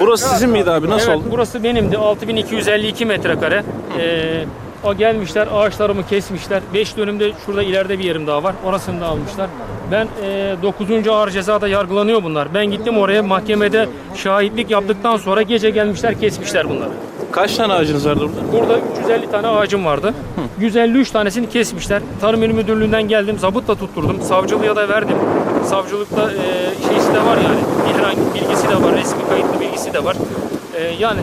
Burası sizin miydi abi? Nasıl evet, oldu? burası benimdi. 6252 metrekare. Ee, o gelmişler, ağaçlarımı kesmişler. 5 dönümde şurada ileride bir yerim daha var. Orasını da almışlar. Ben e, 9. ağır cezada yargılanıyor bunlar. Ben gittim oraya mahkemede şahitlik yaptıktan sonra gece gelmişler kesmişler bunları. Kaç tane ağacınız vardı burada? Burada 350 tane ağacım vardı. 153 tanesini kesmişler. Tarım İl Müdürlüğü'nden geldim. Zabıtla tutturdum. Savcılığa da verdim. Savcılıkta e, şeysi de var yani. Bir herhangi bir bilgisi de var. Resmi kayıtlı bilgisi de var. E, yani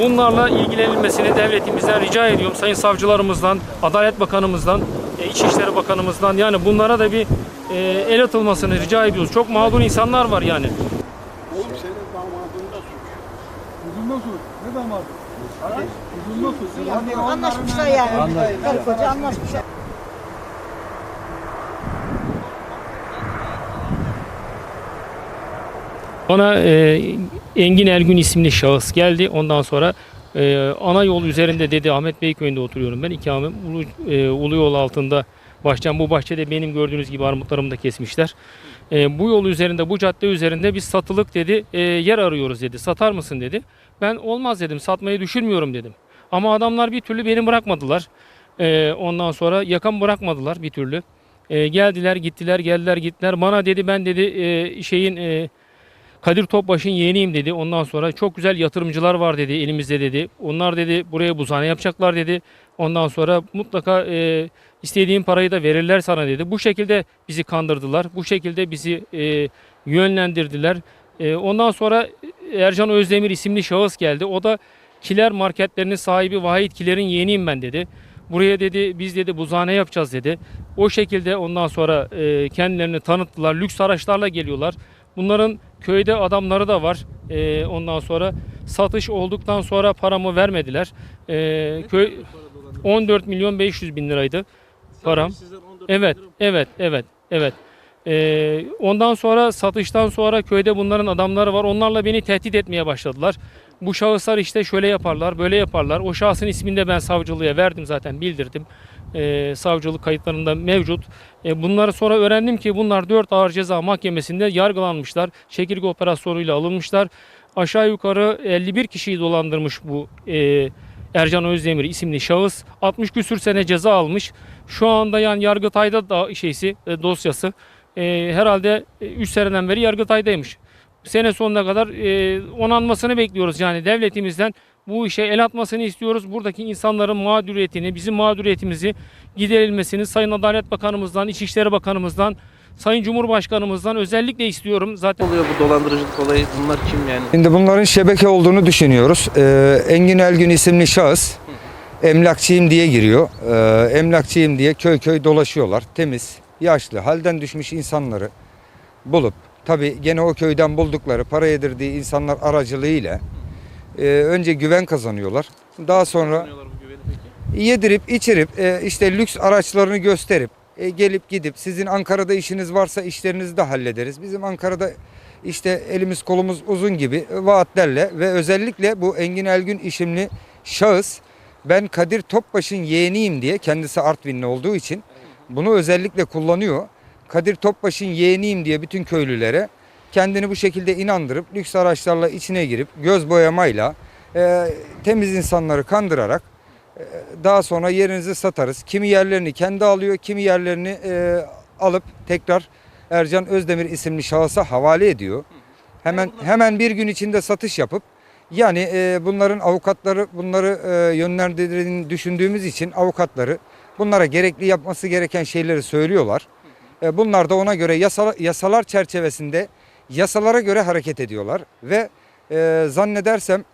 bunlarla ilgilenilmesini devletimizden rica ediyorum. Sayın savcılarımızdan, Adalet Bakanımızdan, e, İçişleri Bakanımızdan yani bunlara da bir e, el atılmasını rica ediyoruz. Çok mağdur insanlar var yani. Uzun nasıl? Ne damat? Uzun nasıl? Anlaşmışlar yani. Karı koca anlaşmışlar. Bana e, Engin Ergün isimli şahıs geldi. Ondan sonra e, ana yol üzerinde dedi Ahmet Bey köyünde oturuyorum ben. İkamem Ulu, e, Ulu yol altında bahçem. Bu bahçede benim gördüğünüz gibi armutlarımı da kesmişler. E, bu yol üzerinde, bu cadde üzerinde biz satılık dedi e, yer arıyoruz dedi. Satar mısın dedi. Ben olmaz dedim. Satmayı düşünmüyorum dedim. Ama adamlar bir türlü beni bırakmadılar. E, ondan sonra yakam bırakmadılar bir türlü. E, geldiler, gittiler, geldiler, gittiler. Bana dedi ben dedi e, şeyin e, Kadir Topbaş'ın yeğeniyim dedi. Ondan sonra çok güzel yatırımcılar var dedi elimizde dedi. Onlar dedi buraya buzhane yapacaklar dedi. Ondan sonra mutlaka e, istediğin parayı da verirler sana dedi. Bu şekilde bizi kandırdılar. Bu şekilde bizi e, yönlendirdiler. E, ondan sonra Ercan Özdemir isimli şahıs geldi. O da Kiler marketlerinin sahibi Vahit Kiler'in yeğeniyim ben dedi. Buraya dedi biz dedi buzhane yapacağız dedi. O şekilde ondan sonra e, kendilerini tanıttılar. Lüks araçlarla geliyorlar. Bunların köyde adamları da var. E, ondan sonra satış olduktan sonra paramı vermediler. E, köy 14 milyon 500 bin liraydı param. Evet, evet, evet, evet. Ee, ondan sonra satıştan sonra köyde bunların adamları var. Onlarla beni tehdit etmeye başladılar. Bu şahıslar işte şöyle yaparlar, böyle yaparlar. O şahsın ismini de ben savcılığa verdim zaten bildirdim. Ee, savcılık kayıtlarında mevcut. Ee, bunları sonra öğrendim ki bunlar 4 ağır ceza mahkemesinde yargılanmışlar. Çekirge operasyonuyla alınmışlar. Aşağı yukarı 51 kişiyi dolandırmış bu e, Ercan Özdemir isimli şahıs 60 küsür sene ceza almış. Şu anda yani Yargıtay'da da şeysi e, dosyası e, herhalde 3 seneden beri Yargıtay'daymış. Sene sonuna kadar e, onanmasını bekliyoruz yani devletimizden bu işe el atmasını istiyoruz. Buradaki insanların mağduriyetini, bizim mağduriyetimizi giderilmesini Sayın Adalet Bakanımızdan, İçişleri Bakanımızdan, Sayın Cumhurbaşkanımızdan özellikle istiyorum. Zaten oluyor bu dolandırıcılık olayı? Bunlar kim yani? Şimdi bunların şebeke olduğunu düşünüyoruz. Ee, Engin Elgün isimli şahıs emlakçıyım diye giriyor. Ee, emlakçıyım diye köy köy dolaşıyorlar. Temiz, yaşlı, halden düşmüş insanları bulup tabi gene o köyden buldukları para yedirdiği insanlar aracılığıyla e, önce güven kazanıyorlar. Daha sonra yedirip içirip e, işte lüks araçlarını gösterip e, gelip gidip sizin Ankara'da işiniz varsa işlerinizi de hallederiz. Bizim Ankara'da işte elimiz kolumuz uzun gibi vaatlerle ve özellikle bu Engin Elgün isimli şahıs ben Kadir Topbaş'ın yeğeniyim diye kendisi Artvinli olduğu için bunu özellikle kullanıyor. Kadir Topbaş'ın yeğeniyim diye bütün köylülere kendini bu şekilde inandırıp lüks araçlarla içine girip göz boyamayla e, temiz insanları kandırarak daha sonra yerinizi satarız. Kimi yerlerini kendi alıyor, kimi yerlerini e, alıp tekrar Ercan Özdemir isimli şahısa havale ediyor. Hemen hemen bir gün içinde satış yapıp yani e, bunların avukatları bunları e, yönlendirdiğini düşündüğümüz için avukatları bunlara gerekli yapması gereken şeyleri söylüyorlar. E, bunlar da ona göre yasal, yasalar çerçevesinde yasalara göre hareket ediyorlar ve e, zannedersem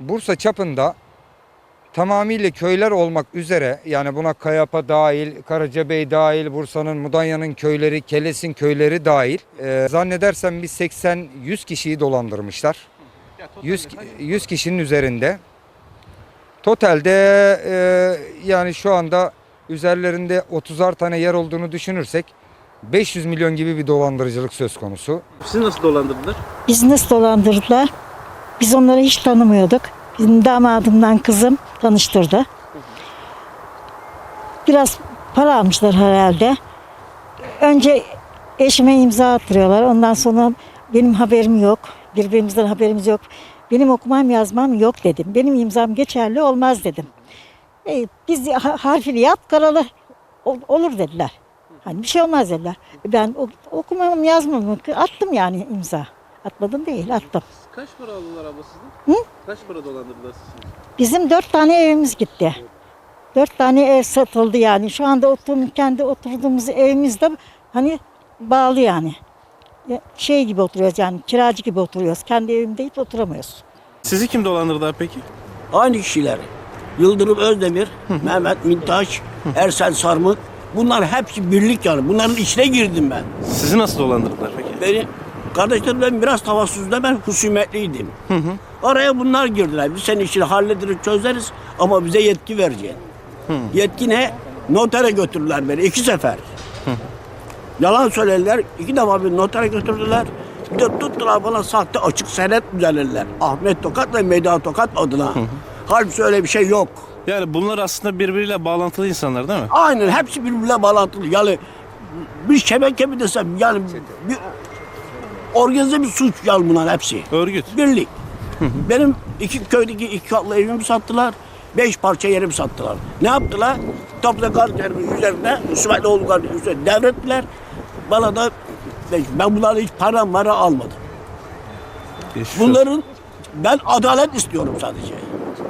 Bursa çapında tamamıyla köyler olmak üzere yani buna Kayapa dahil, Karacabey dahil, Bursa'nın Mudanya'nın köyleri, Keles'in köyleri dahil e, zannedersem bir 80-100 kişiyi dolandırmışlar. 100, 100 kişinin üzerinde. Totalde e, yani şu anda üzerlerinde 30'ar tane yer olduğunu düşünürsek 500 milyon gibi bir dolandırıcılık söz konusu. Sizi nasıl dolandırdılar? Bizi nasıl dolandırdılar? Biz onları hiç tanımıyorduk. Bizim damadımdan kızım tanıştırdı. Biraz para almışlar herhalde. Önce eşime imza attırıyorlar. Ondan sonra benim haberim yok. Birbirimizden haberimiz yok. Benim okumam yazmam yok dedim. Benim imzam geçerli olmaz dedim. E, biz de ha- harfini yap karalı ol- olur dediler. Hani bir şey olmaz dediler. Ben ok- okumam yazmam attım yani imza. Atmadım değil attım. Kaç para aldılar abla? Hı? Kaç para dolandırdılar sizi? Bizim dört tane evimiz gitti. Dört tane ev satıldı yani. Şu anda oturum, kendi oturduğumuz evimizde hani bağlı yani. Ya, Şey gibi oturuyoruz yani kiracı gibi oturuyoruz. Kendi evimde hiç oturamıyoruz. Sizi kim dolandırdı peki? Aynı kişiler. Yıldırım Özdemir, Mehmet Mintaş, Ersel Sarmık. Bunlar hepsi birlik yani. Bunların içine girdim ben. Sizi nasıl dolandırdılar peki? Beni kardeşlerimden biraz tavassuzda ben husumetliydim. Araya bunlar girdiler. Biz senin işini hallederiz, çözeriz ama bize yetki vereceksin. Yetki ne? Notere götürdüler beni iki sefer. Yalan söylediler. İki defa bir notere götürdüler. Bir de tuttular bana sahte açık senet düzenlediler. Ahmet Tokat ve Medya Tokat adına. Halbuki öyle bir şey yok. Yani bunlar aslında birbiriyle bağlantılı insanlar değil mi? Aynen hepsi birbirine bağlantılı. Yani bir şebeke mi desem yani bir organize bir suç yani bunlar hepsi. Örgüt. Birlik. Benim iki köydeki iki katlı evimi sattılar. Beş parça yerimi sattılar. Ne yaptılar? Topla kardeşlerimin üzerine, Müslümanlı oğlu kardeşimin üzerine devrettiler. Bana da ben bunlara hiç para mara almadım. Olsun. Bunların ben adalet istiyorum sadece.